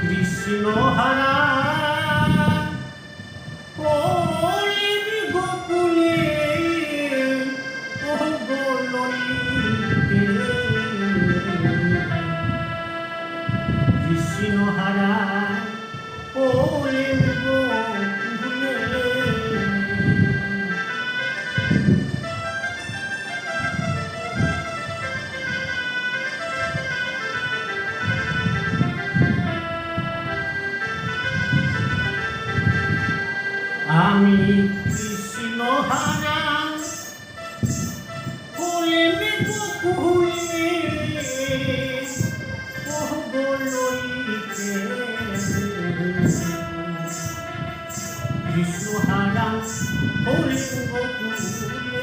কৃষ্ণ হারা আমি কৃষ্ণ হারা। কোলে গোলইতে কৃষ্ণ হারা কোলে গোকুলে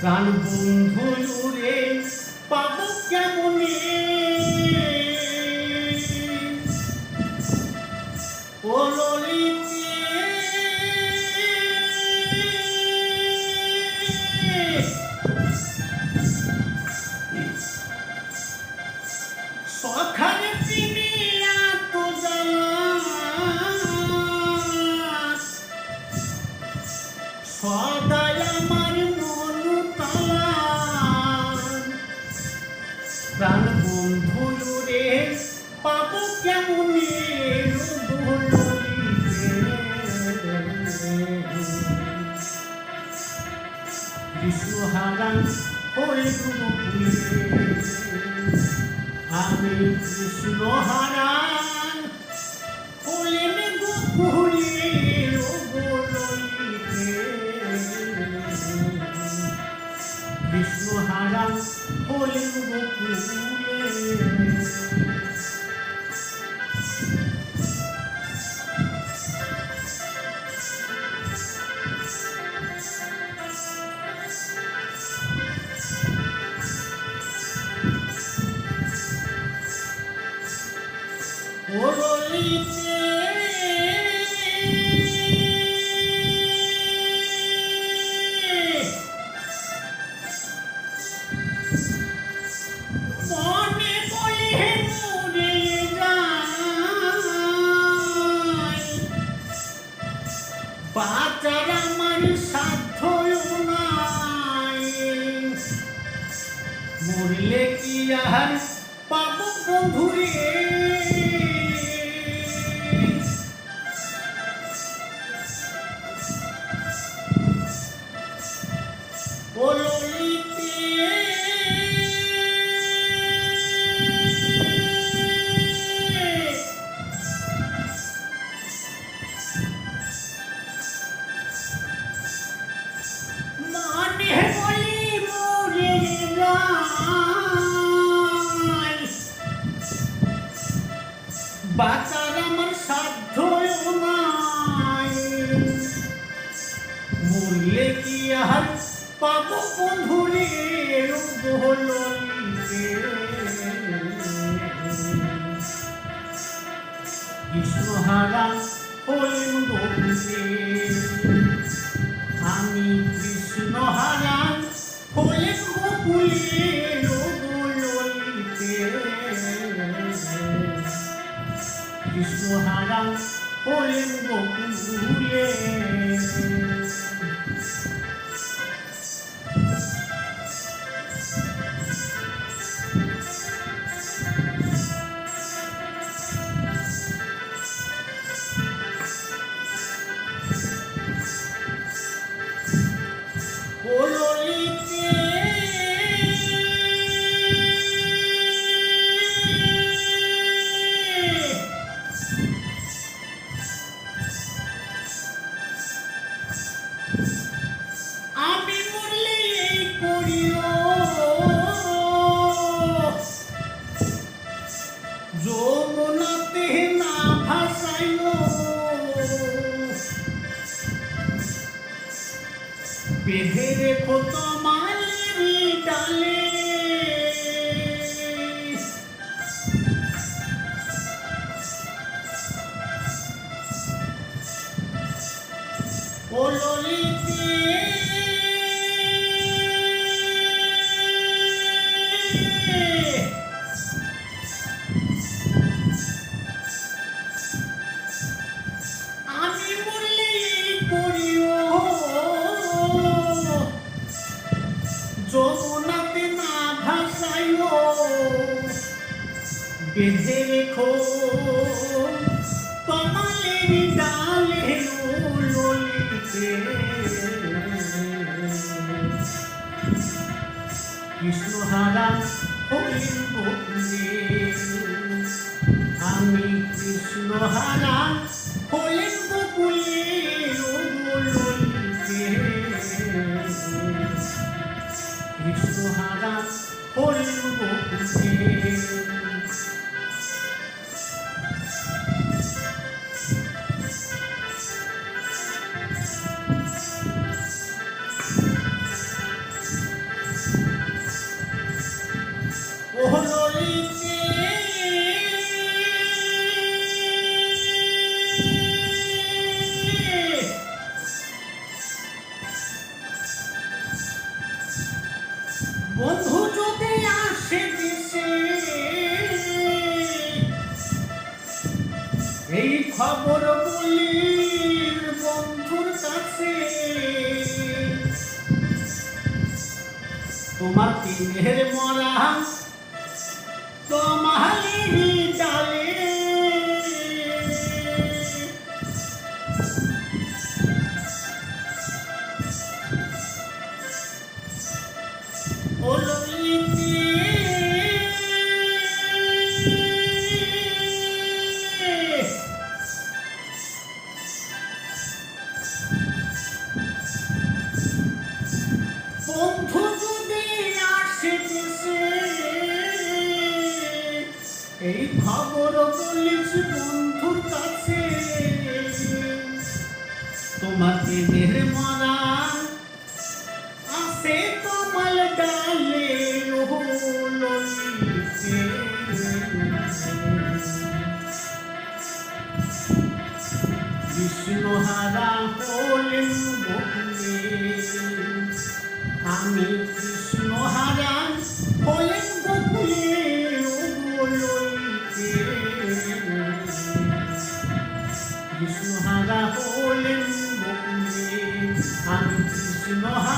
প্রাণ বন্ধু রে পাব কেমনে? আমি কৃষ্ণ হারান হলেন গোলইতে কৃষ্ণ হারান মনে বাঁচার আমার সাধ্য নাই মরলে কি আর বাঁচার আমার সাধ্য নাই মরলে কি আর পাব বন্ধুরে বললিতে কৃষ্ণ হারা হলেন বন্ধুরে। যমুনাতে না ভাসাইও বেঁধে রেখো তোমালেরই ডালে। ও ললিতে বেঁধে রেখো কমলের ডালে ললিতে কৃষ্ণহারা আমি কৃষ্ণহারা হইলেন বকুলে কৃষ্ণহারা হইল বকুলে। খবর বলির বন্ধুর কাছে। তোমার তিনের মরা তোমালি মরা আসে তোমার ডালে বিষ্ণুহারা হলেন আমি কৃষ্ণহারা হলেন বকুলে আমি কৃষ্ণহারা